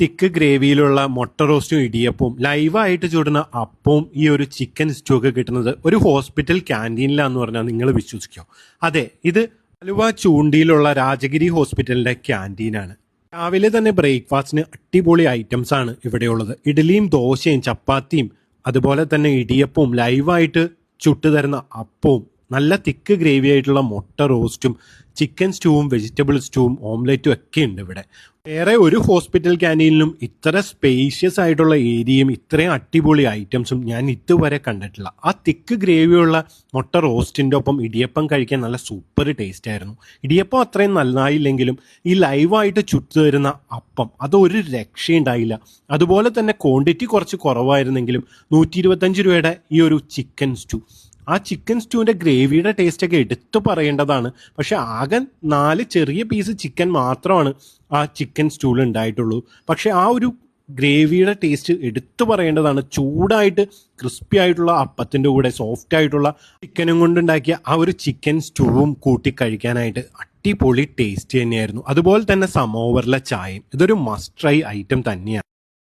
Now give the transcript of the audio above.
തിക്ക് ഗ്രേവിയിലുള്ള മുട്ട റോസ്റ്റും ഇടിയപ്പവും ലൈവായിട്ട് ചൂടുന്ന അപ്പവും ഈ ഒരു ചിക്കൻ സ്റ്റൂ ഒക്കെ കിട്ടുന്നത് ഒരു ഹോസ്പിറ്റൽ ക്യാന്റീനിലാന്ന് പറഞ്ഞാൽ നിങ്ങൾ വിശ്വസിക്കോ. അതെ ഇത് ആലുവ ചൂണ്ടിയിലുള്ള രാജഗിരി ഹോസ്പിറ്റലിന്റെ ക്യാന്റീനാണ്. രാവിലെ തന്നെ ബ്രേക്ക്ഫാസ്റ്റിന് അടിപൊളി ഐറ്റംസ് ആണ് ഇവിടെയുള്ളത്. ഇഡലിയും ദോശയും ചപ്പാത്തിയും അതുപോലെ തന്നെ ഇടിയപ്പവും ലൈവായിട്ട് ചുട്ടു തരുന്ന അപ്പവും നല്ല തിക്ക് ഗ്രേവി ആയിട്ടുള്ള മുട്ട റോസ്റ്റും ചിക്കൻ സ്റ്റൂവും വെജിറ്റബിൾ സ്റ്റൂവും ഓംലെറ്റും ഒക്കെ ഉണ്ട് ഇവിടെ. വേറെ ഒരു ഹോസ്പിറ്റൽ ക്യാന്റീനിലും ഇത്ര സ്പേഷ്യസ് ആയിട്ടുള്ള ഏരിയയും ഇത്രയും അടിപൊളി ഐറ്റംസും ഞാൻ ഇതുവരെ കണ്ടിട്ടില്ല. ആ തിക്ക് ഗ്രേവിയുള്ള മുട്ട റോസ്റ്റിന്റെ ഒപ്പം ഇടിയപ്പം കഴിക്കാൻ നല്ല സൂപ്പർ ടേസ്റ്റ് ആയിരുന്നു. ഇടിയപ്പം അത്രയും നന്നായില്ലെങ്കിലും ഈ ലൈവായിട്ട് ചുറ്റു തരുന്ന അപ്പം അതൊരു രക്ഷയുണ്ടായില്ല. അതുപോലെ തന്നെ ക്വാണ്ടിറ്റി കുറച്ച് കുറവായിരുന്നെങ്കിലും നൂറ്റി ഇരുപത്തഞ്ച് രൂപയുടെ ഈ ഒരു ചിക്കൻ സ്റ്റൂ ആ ചിക്കൻ സ്റ്റൂവിന്റെ ഗ്രേവിയുടെ ടേസ്റ്റ് ഒക്കെ എടുത്തു പറയേണ്ടതാണ്. പക്ഷെ ആകെ നാല് ചെറിയ പീസ് ചിക്കൻ മാത്രമാണ് ആ ചിക്കൻ സ്റ്റൂവിൽ ഉണ്ടായിട്ടുള്ളൂ. പക്ഷെ ആ ഒരു ഗ്രേവിയുടെ ടേസ്റ്റ് എടുത്തു പറയേണ്ടതാണ്. ചൂടായിട്ട് ക്രിസ്പി ആയിട്ടുള്ള അപ്പത്തിന്റെ കൂടെ സോഫ്റ്റ് ആയിട്ടുള്ള ചിക്കനും കൊണ്ടുണ്ടാക്കിയ ആ ഒരു ചിക്കൻ സ്റ്റൂവും കൂട്ടി കഴിക്കാനായിട്ട് അടിപൊളി ടേസ്റ്റ് തന്നെയായിരുന്നു. അതുപോലെ തന്നെ സമോവറിലെ ചായയും. ഇതൊരു മസ്റ്റ് ട്രൈ ഐറ്റം തന്നെയാണ്